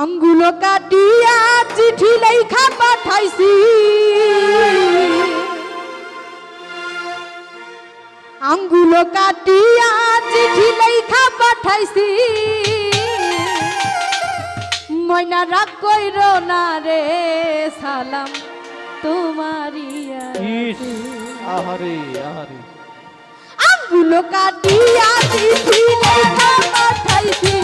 আঙ্গুল কাটিয়া চিঠি লেখা পাঠাইছি। আঙ্গুল কাটিয়া চিঠি লেখা পাঠাইছি। ময়না রাগ কইর না রে সালাম তোমারিয়া আহারে আহারে। আঙ্গুল কাটিয়া চিঠি লেখা পাঠাইছি।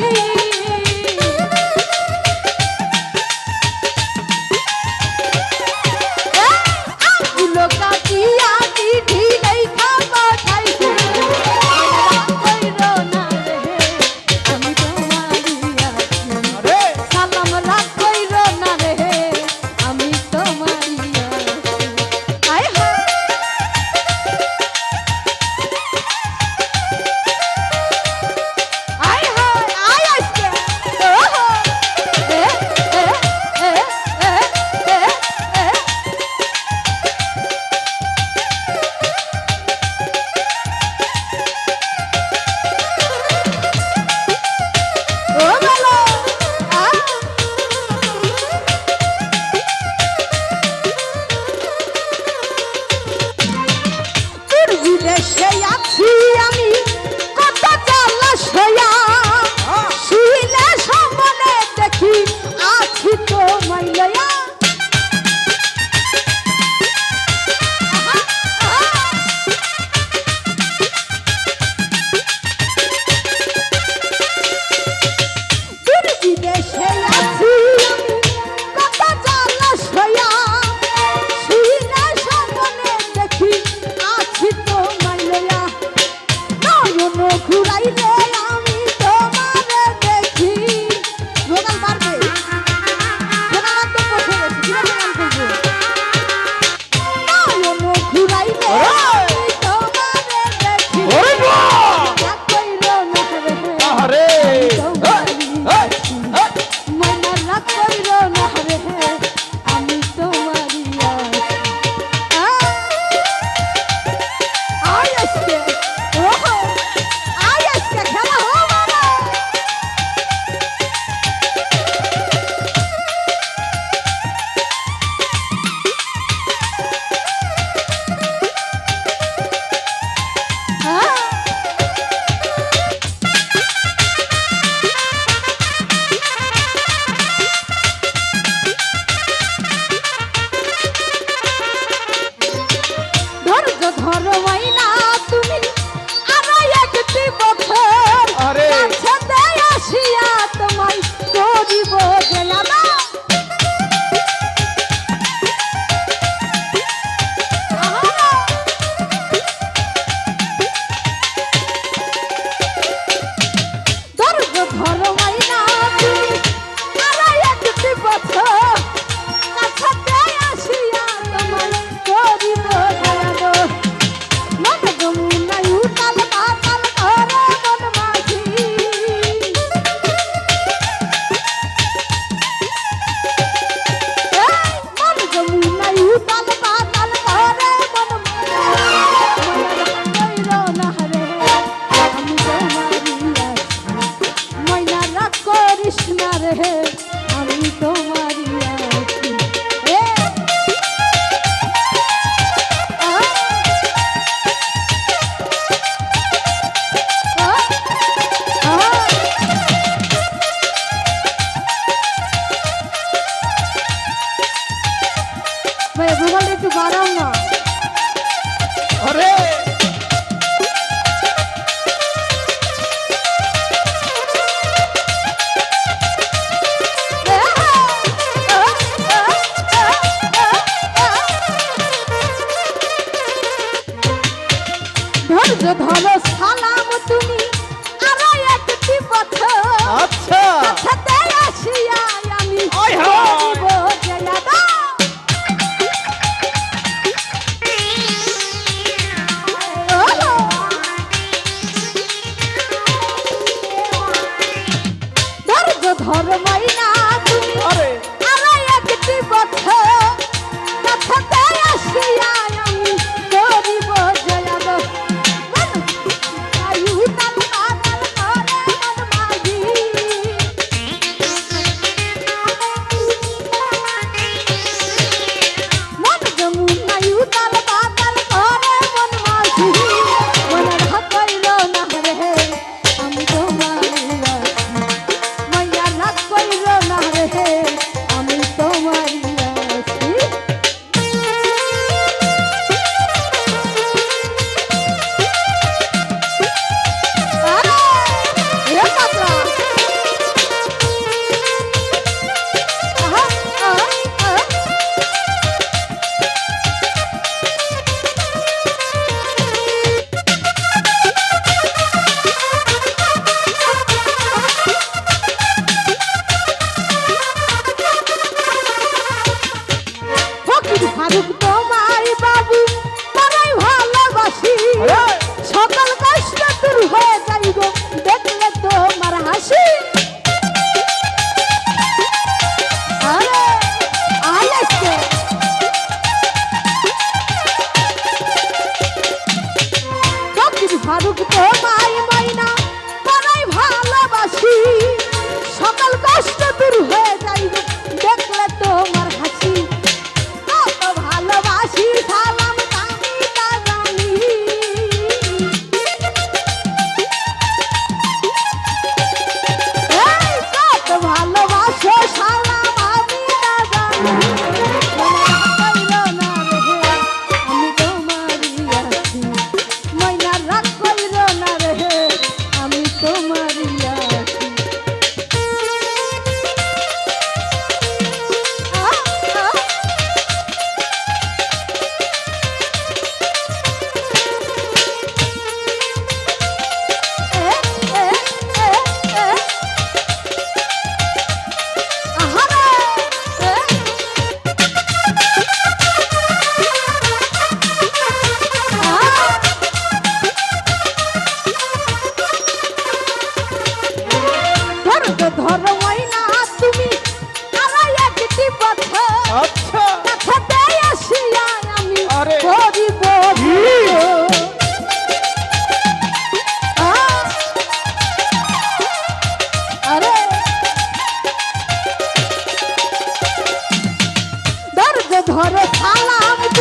ধর্মাই না।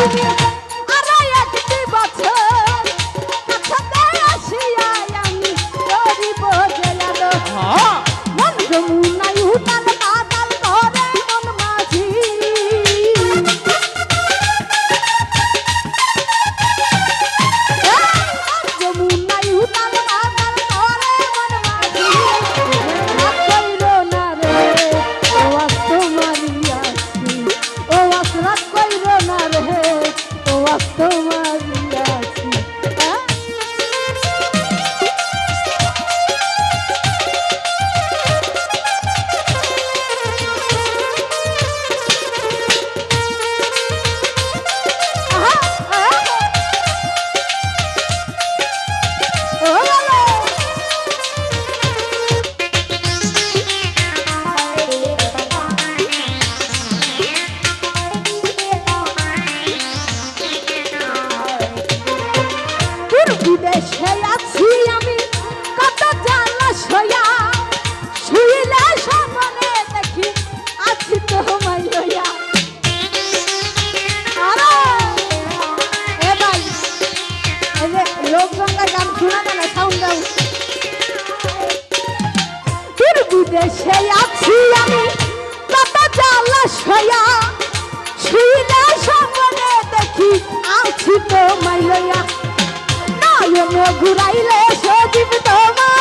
সালাম তুমি ঘুরাইলে সজীব তোমারে